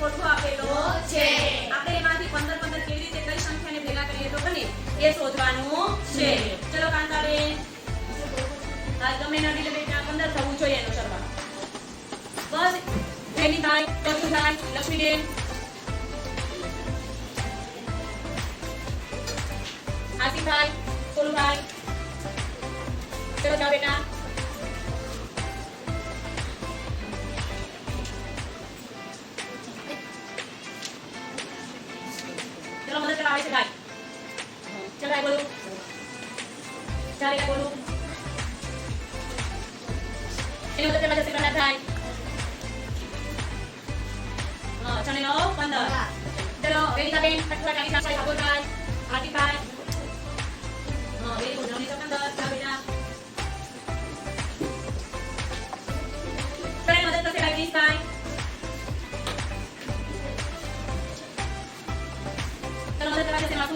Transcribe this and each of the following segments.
કોઠો આપેલો છે. આપણે એમાંથી પંદર 15 કેવી રીતે કઈ સંખ્યાને ભેગા કરીએ તો બને એ શોધવાનું છે. ચલો કાંતાબેન. હા તમે નડી લે બેટા 15 થવું જોઈએ એનો સરવાળો. બસ એની થાય લખું થાય લક્ષ્મીબેન આસી થાય સોલુ થાય. ચલો જાઓ બેટા. ચલો મદદ કરવા આવે છે ભાઈ ચલ ભાઈ બોલું ચાલે ભાઈ બોલું એની મદદ કરવા જશે પ્રહલાદ ભાઈ હા ચણે લો પંદર ચલો વેદિકા બેન ફટફટ આવી જાવ ઠાકોર ભાઈ આરતી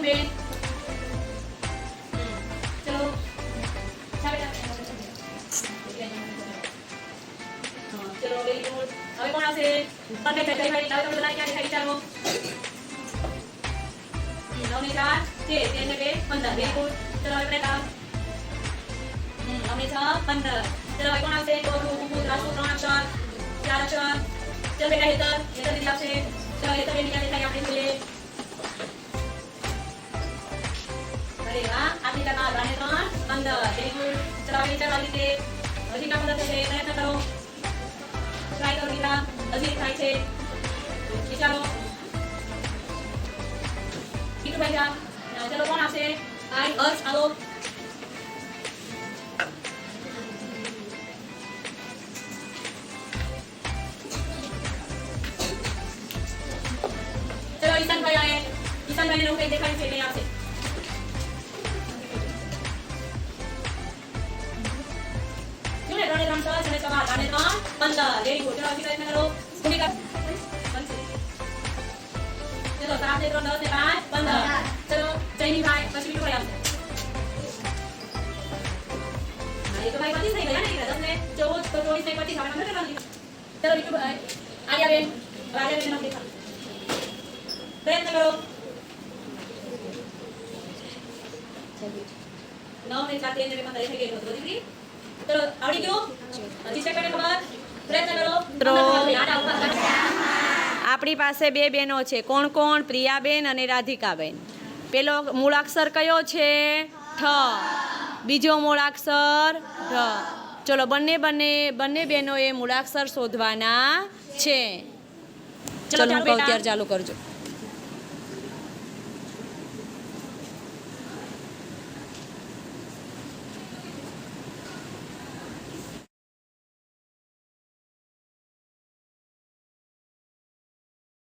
બેન. ચલો ચાલ છે તેર ને ત્રણ અક્ષર ચાર અક્ષર ચલો, બેટા, હેતર. હેતર આપણે જોઈએ. વાહ આટલી કરતા ત્રણે પંદર છે વિચારો કીટુભાઈ જા ચલો કોણ આવશે દેખાય છે તે આવશે પંદર વેરી ગુડ ચલો હજી પ્રયત્ન કરો ભૂમિકા ચલો સાત ને ત્રણ દસ ને પાંચ પંદર ચલો જયનીભાઈ પછી બીજું કોઈ આવશે હા, ભાઈ પચીસ થઈ ગયા ને એટલે દસ ને ચૌદ ચોવીસ ને પચીસ આપણે નંબર કરવાનું ચલો બીજું ભાઈ આર્યાબેન આર્યાબેન નામ પ્રયત્ન કરો નવ ને ચાર તેર ને પંદર થઈ ગયું હતું દીકરી ચલો આવડી ગયો હજી સેકન્ડ ખબર આપણી પાસે બે બહેનો છે. કોણ કોણ? પ્રિયાબેન અને રાધિકાબેન. પેલો મૂળાક્ષર કયો છે? ઠ. બીજો મૂળાક્ષર ઢ. ચલો બંને બંને બંને બહેનોએ મૂળાક્ષર શોધવાના છે. ચલો ચાલુ હું કહું ત્યારે ચાલુ કરજો.